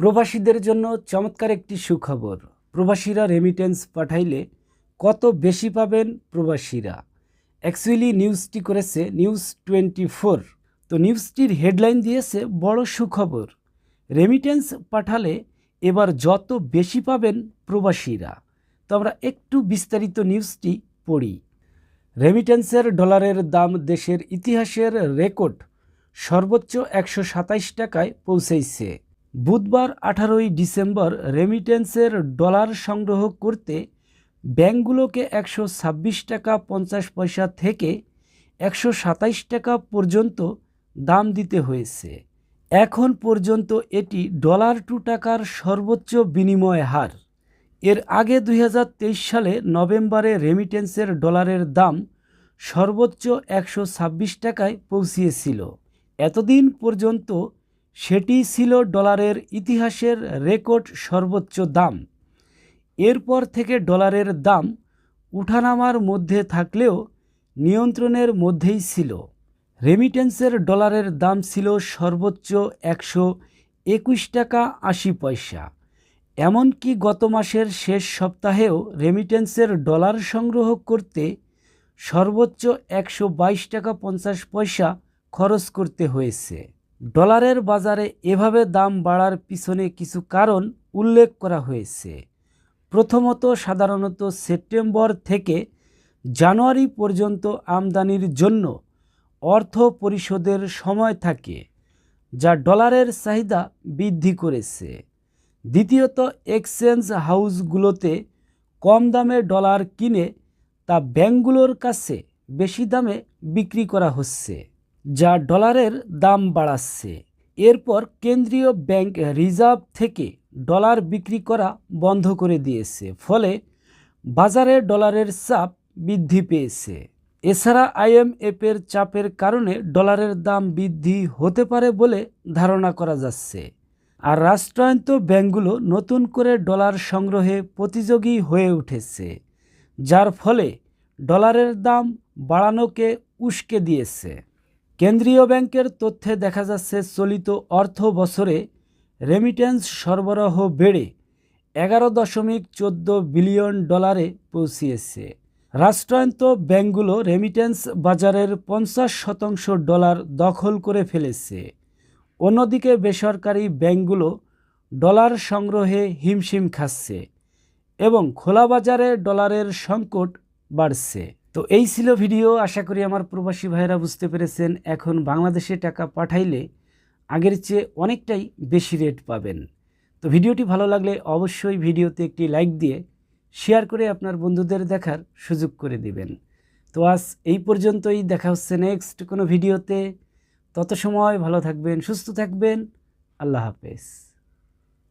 প্রবাসীদের জন্য চমৎকার একটি সুখবর। প্রবাসীরা রেমিটেন্স পাঠাইলে কত বেশি পাবেন প্রবাসীরা? অ্যাকচুয়ালি নিউজটি করেছে নিউজ টোয়েন্টি ফোর তো নিউজটির হেডলাইন দিয়েছে বড় সুখবর। রেমিটেন্স পাঠালে এবার যত বেশি পাবেন প্রবাসীরা। তো আমরা একটু বিস্তারিত নিউজটি পড়ি। রেমিটেন্সের ডলারের দাম দেশের ইতিহাসের রেকর্ড সর্বোচ্চ একশো টাকায় পৌঁছেছে বুধবার আঠারোই ডিসেম্বর রেমিটেন্সের ডলার সংগ্রহ করতে ব্যাংকগুলোকে একশো ছাব্বিশ টাকা পঞ্চাশ পয়সা থেকে একশো সাতাইশ টাকা পর্যন্ত দাম দিতে হয়েছে। এখন পর্যন্ত এটি ডলার টু টাকার সর্বোচ্চ বিনিময় হার। এর আগে দু হাজার তেইশ সালে নভেম্বরে রেমিটেন্সের ডলারের দাম সর্বোচ্চ একশো ছাব্বিশ টাকায় পৌঁছিয়েছিল। এতদিন পর্যন্ত সেটি ছিল ডলারের ইতিহাসের রেকর্ড সর্বোচ্চ দাম। এরপর থেকে ডলারের দাম উঠানামার মধ্যে থাকলেও নিয়ন্ত্রণের মধ্যেই ছিল। রেমিটেন্সের ডলারের দাম ছিল সর্বোচ্চ একশো একুশ টাকা আশি পয়সা। এমনকি গত মাসের শেষ সপ্তাহেও রেমিটেন্সের ডলার সংগ্রহ করতে সর্বোচ্চ একশো বাইশ টাকা পঞ্চাশ পয়সা খরচ করতে হয়েছে। ডলারের বাজারে এভাবে দাম বাড়ার পিছনে কিছু কারণ উল্লেখ করা হয়েছে। প্রথমত, সাধারণত সেপ্টেম্বর থেকে জানুয়ারি পর্যন্ত আমদানির জন্য অর্থ পরিশোধের সময় থাকে, যা ডলারের চাহিদা বৃদ্ধি করেছে। দ্বিতীয়ত, এক্সচেঞ্জ হাউসগুলোতে কম দামে ডলার কিনে তা ব্যাংকগুলোর কাছে বেশি দামে বিক্রি করা হচ্ছে। যা ডলারের দাম বাড়াচ্ছে। এরপর কেন্দ্রীয় ব্যাংক রিজার্ভ থেকে ডলার বিক্রি করা বন্ধ করে দিয়েছে, ফলে বাজারে ডলারের চাপ বৃদ্ধি পেয়েছে। এছাড়া আইএমএফের চাপের কারণে ডলারের দাম বৃদ্ধি হতে পারে বলে ধারণা করা যাচ্ছে। আর রাষ্ট্রায়ত্ত ব্যাংকগুলো নতুন করে ডলার সংগ্রহে প্রতিযোগী হয়ে উঠেছে, যার ফলে ডলারের দাম বাড়ানোকে উস্কে দিয়েছে। কেন্দ্রীয় ব্যাংকের তথ্যে দেখা যাচ্ছে, চলিত অর্থ বছরে রেমিটেন্স সরবরাহ বেড়ে এগারো দশমিক চোদ্দ বিলিয়ন ডলারে পৌঁছিয়েছে। রাষ্ট্রায়ত্ত ব্যাংকগুলো রেমিটেন্স বাজারের পঞ্চাশ শতাংশ ডলার দখল করে ফেলেছে। অন্যদিকে বেসরকারি ব্যাংকগুলো ডলার সংগ্রহে হিমশিম খাচ্ছে এবং খোলা বাজারে ডলারের সংকট বাড়ছে। তো এই ছিল ভিডিও। আশা করি আমার প্রবাসী ভাইরা বুঝতে পেরেছেন, এখন বাংলাদেশে টাকা পাঠাইলে আগের চেয়ে অনেকটাই বেশি রেট পাবেন। তো ভিডিওটি ভালো লাগলে অবশ্যই ভিডিওতে একটি লাইক দিয়ে শেয়ার করে আপনার বন্ধুদের দেখার সুযোগ করে দিবেন। তো আজ এই পর্যন্তই, দেখা হচ্ছে নেক্সট কোনো ভিডিওতে। তত সময় ভালো থাকবেন, সুস্থ থাকবেন। আল্লাহ হাফেজ।